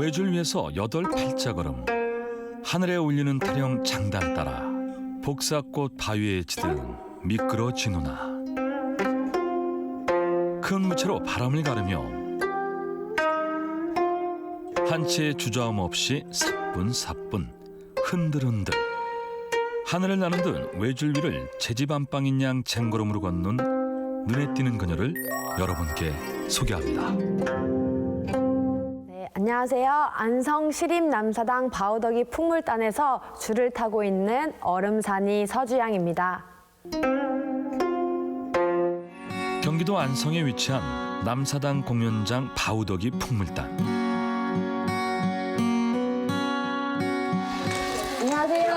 외줄 위에서 여덟 팔자걸음. 하늘에 올리는 타령 장단 따라 복사꽃 바위에 지든 미끄러지 누나. 큰 무채로 바람을 가르며 한치의 주저함 없이 사뿐사뿐 흔들흔들. 하늘을 나는 듯 외줄 위를 제집 안방인 양 쟁걸음으로 걷는 눈에 띄는 그녀를 여러분께 소개합니다. 네, 안녕하세요. 안성 시립 남사당 바우더기 풍물단에서 줄을 타고 있는 얼음산이 서주양입니다. 경기도 안성에 위치한 남사당 공연장 바우더기 풍물단. 안녕하세요.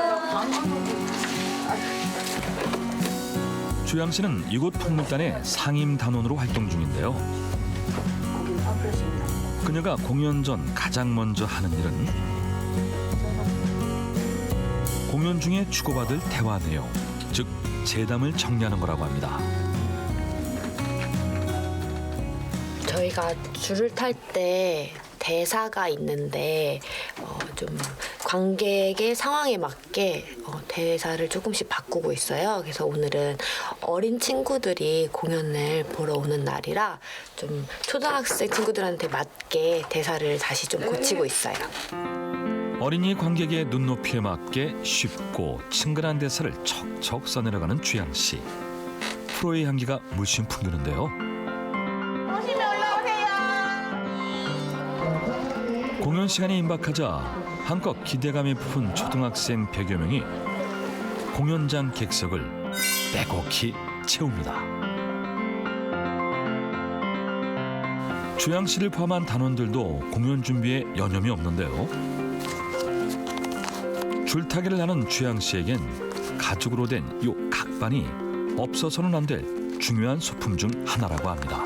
주양 씨는 이곳 풍물단의 상임 단원으로 활동 중인데요. 그녀가 공연 전 가장 먼저 하는 일은 공연 중에 주고받을 대화 내용, 즉 재담을 정리하는 거라고 합니다. 저희가 줄을 탈 때 대사가 있는데 어, 좀 관객의 상황에 맞게 어, 대사를 조금씩 바꾸고 있어요. 그래서 오늘은 어린 친구들이 공연을 보러 오는 날이라 좀 초등학생 친구들한테 맞게 대사를 다시 좀 고치고 있어요. 어린이 관객의 눈높이에 맞게 쉽고 친근한 대사를 척척 써내려가는 주양 씨. 프로의 향기가 물씬 풍기는데요. 공연 시간이 임박하자 한껏 기대감이 푼 초등학생 100여 명이 공연장 객석을 빼곡히 채웁니다. 주양 씨를 포함한 단원들도 공연 준비에 여념이 없는데요. 줄타기를 하는 주양 씨에겐 가죽으로 된 요 각반이 없어서는 안 될 중요한 소품 중 하나라고 합니다.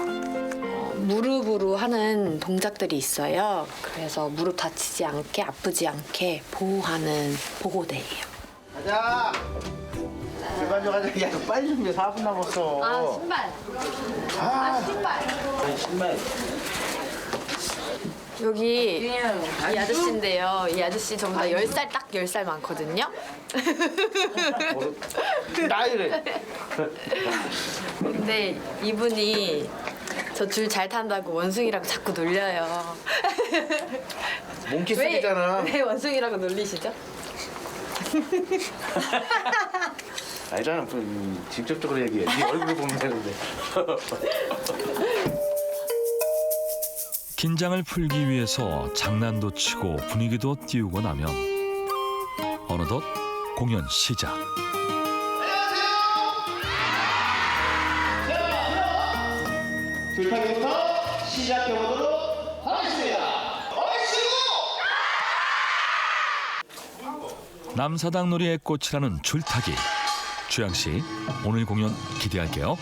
무릎으로 하는 동작들이 있어요. 그래서 무릎 다치지 않게 아프지 않게 보호하는 보호대예요. 가자. 제발 좀 가자. 야, 빨리 좀 해. 4분 남았어. 신발. 아, 신발. 신발. 여기 이 아저씨인데요. 이 아저씨 저보다 10살 딱 10살 많거든요. 나이래. 근데 이분이 저 줄 잘 탄다고 원숭이라고 자꾸 놀려요. 몽키 왜. 왜 원숭이라고 놀리시죠? 아니잖아. 음, 직접적으로 얘기해. 네 얼굴 보면 되는데. 긴장을 풀기 위해서 장난도 치고 분위기도 띄우고 나면 어느덧 공연 시작. 줄타기부터 시작해보도록 하겠습니다. 남사당 놀이의 꽃이라는 줄타기. 주양 씨, 오늘 공연 기대할게요.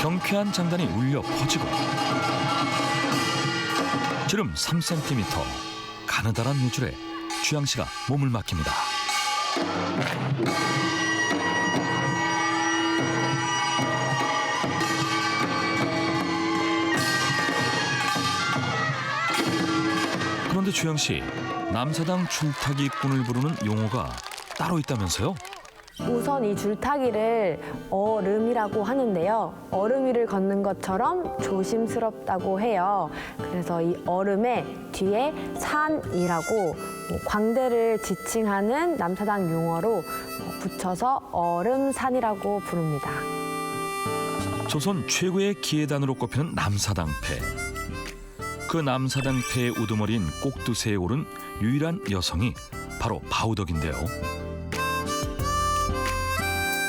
경쾌한 장단이 울려 퍼지고 지름 3cm 가느다란 요줄에 주양 씨가 몸을 맡깁니다. 그런데 주영 씨, 남사당 줄타기꾼을 부르는 용어가 따로 있다면서요? 우선 이 줄타기를 얼음이라고 하는데요. 얼음 위를 걷는 것처럼 조심스럽다고 해요. 그래서 이 얼음에 뒤에 산이라고 뭐 광대를 지칭하는 남사당 용어로 어, 붙여서 얼음산이라고 부릅니다. 조선 최고의 기회단으로 꼽히는 남사당패. 그 남사당패의 우두머리인 꼭두새에 오른 유일한 여성이 바로 바우덕인데요.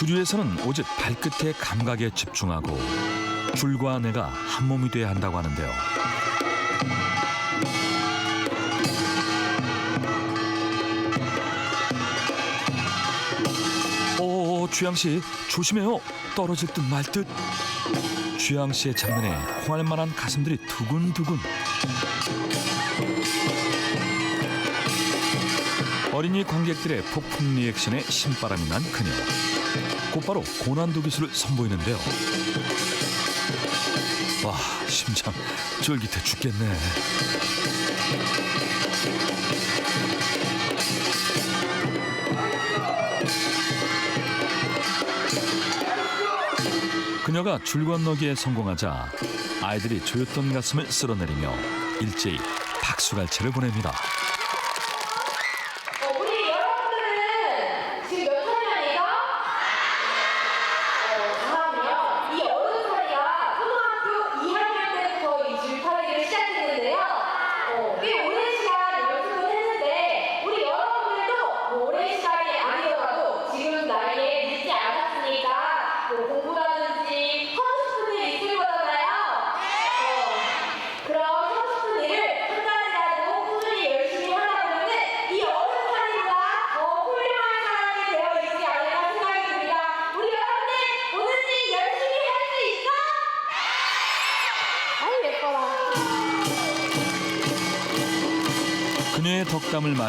주류에서는 오직 발끝의 감각에 집중하고 줄과 내가 한 몸이 돼야 한다고 하는데요. 오, 주양 씨 조심해요. 떨어질 듯 말 듯. 주양 씨의 장면에 콩할 만한 가슴들이 두근두근. 어린이 관객들의 폭풍 리액션에 신바람이 난 그녀. 곧바로 고난도 기술을 선보이는데요. 와, 심장 쫄깃해 죽겠네. 그녀가 줄 건너기에 성공하자 아이들이 조였던 가슴을 쓸어내리며 일제히 박수갈채를 보냅니다.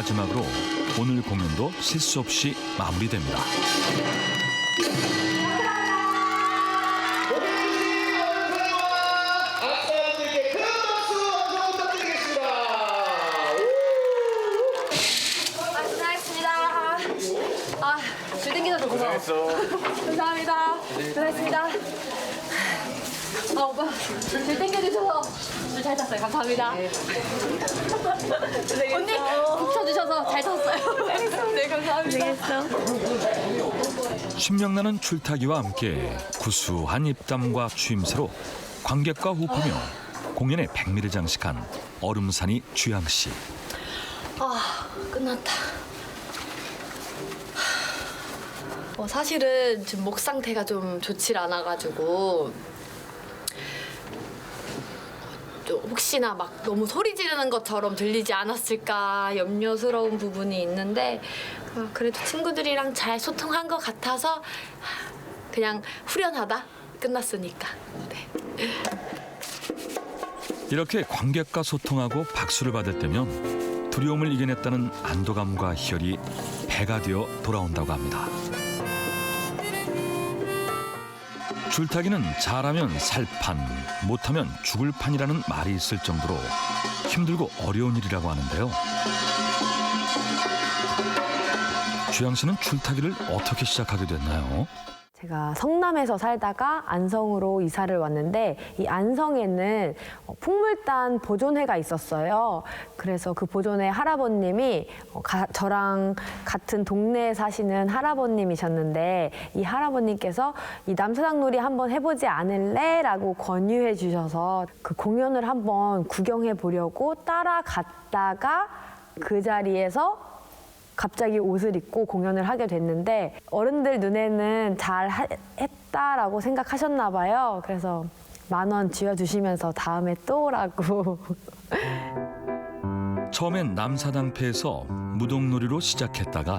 마지막으로 오늘 공연도 실수 없이 마무리됩니다. 부탁드리겠습니다. 아, 고생하셨습니다. 아, 줄 땡기셔서 고마워. 감사합니다. 고생하셨습니다. 아, 오빠, 줄 땡겨주셔서 줄 잘 탔어요. 감사합니다. 언니, 붙여주셔서 잘 탔어요. 네, 감사합니다. 신명나는 줄타기와 함께 구수한 입담과 추임새로 관객과 호흡하며 공연의 백미를 장식한 얼음산이 주양 씨. 아, 끝났다. 어, 사실은 지금 목 상태가 좀 좋질 않아가지고 좀 혹시나 막 너무 소리 지르는 것처럼 들리지 않았을까 염려스러운 부분이 있는데 어, 그래도 친구들이랑 잘 소통한 것 같아서 그냥 후련하다 끝났으니까. 네. 이렇게 관객과 소통하고 박수를 받을 때면 두려움을 이겨냈다는 안도감과 희열이 배가 되어 돌아온다고 합니다. 줄타기는 잘하면 살판, 못하면 죽을 판이라는 말이 있을 정도로 힘들고 어려운 일이라고 하는데요. 주양 씨는 줄타기를 어떻게 시작하게 됐나요? 제가 성남에서 살다가 안성으로 이사를 왔는데 이 안성에는 어, 풍물단 보존회가 있었어요. 그래서 그 보존회 할아버님이 어, 가- 저랑 같은 동네에 사시는 할아버님이셨는데 이 할아버님께서 이 남사당 놀이 한번 해보지 않을래? 라고 권유해 주셔서 그 공연을 한번 구경해 보려고 따라갔다가 그 자리에서 갑자기 옷을 입고 공연을 하게 됐는데 어른들 눈에는 잘 하- 했다라고 생각하셨나 봐요. 그래서 만 원 쥐어주시면서 다음에 또라고. 처음엔 남사당패에서 무동놀이로 시작했다가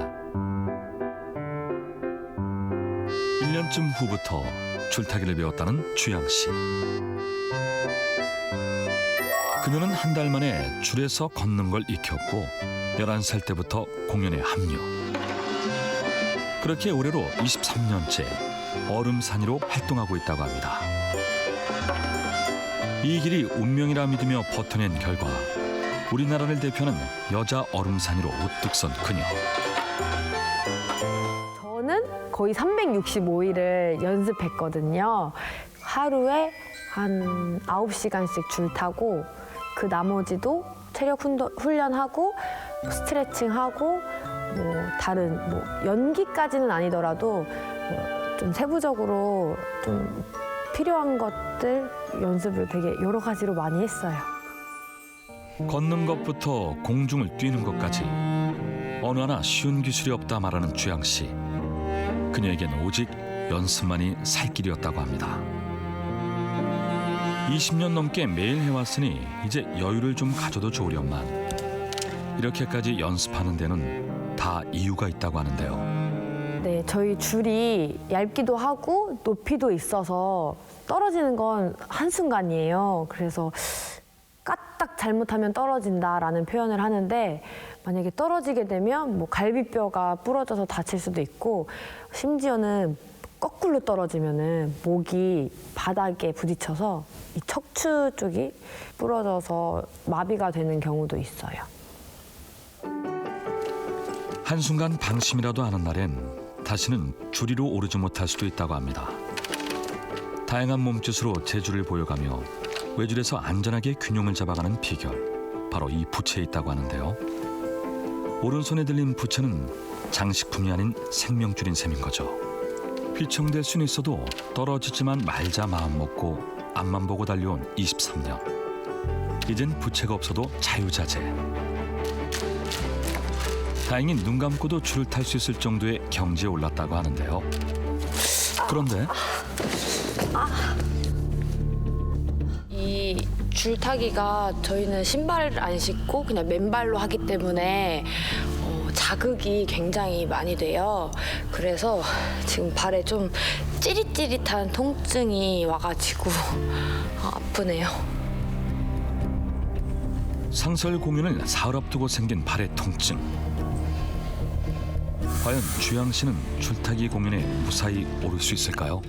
1년쯤 후부터 줄타기를 배웠다는 주양 씨. 그녀는 한 달 만에 줄에서 걷는 걸 익혔고 11살 때부터 공연에 합류. 그렇게 올해로 23년째 얼음산이로 활동하고 있다고 합니다. 이 길이 운명이라 믿으며 버텨낸 결과 우리나라를 대표하는 여자 얼음산이로 우뚝 선 그녀. 저는 거의 365일을 연습했거든요. 하루에 한 9시간씩 줄 타고 그 나머지도 체력 훈련하고 스트레칭하고 뭐 다른 뭐 연기까지는 아니더라도 뭐좀 세부적으로 좀 필요한 것들 연습을 되게 여러 가지로 많이 했어요. 걷는 것부터 공중을 뛰는 것까지 어느 하나 쉬운 기술이 없다 말하는 주양 씨. 그녀에겐 오직 연습만이 살 길이었다고 합니다. 20년 넘게 매일 해왔으니 이제 여유를 좀 가져도 좋으련만 이렇게까지 연습하는 데는 다 이유가 있다고 하는데요. 네, 저희 줄이 얇기도 하고 높이도 있어서 떨어지는 건 한순간이에요. 그래서 까딱 잘못하면 떨어진다라는 표현을 하는데 만약에 떨어지게 되면 뭐 갈비뼈가 부러져서 다칠 수도 있고 심지어는 거꾸로 떨어지면은 목이 바닥에 부딪혀서 이 척추 쪽이 부러져서 마비가 되는 경우도 있어요. 한순간 방심이라도 하는 날엔 다시는 줄이로 오르지 못할 수도 있다고 합니다. 다양한 몸짓으로 제주를 보여가며 외줄에서 안전하게 균형을 잡아가는 비결 바로 이 부채에 있다고 하는데요. 오른손에 들린 부채는 장식품이 아닌 생명줄인 셈인 거죠. 휘청될 수는 있어도 떨어지지만 말자 마음 먹고 앞만 보고 달려온 23년. 이젠 부채가 없어도 자유자재. 다행히 눈 감고도 줄을 탈 수 있을 정도의 경지에 올랐다고 하는데요. 그런데 이 줄타기가 저희는 신발을 안 신고 그냥 맨발로 하기 때문에 어, 자극이 굉장히 많이 돼요. 그래서 지금 발에 좀 찌릿찌릿한 통증이 와가지고 어, 아프네요. 상설 공연을 사흘 앞두고 생긴 발의 통증. 과연 주양 씨는 줄타기 공연에 무사히 오를 수 있을까요?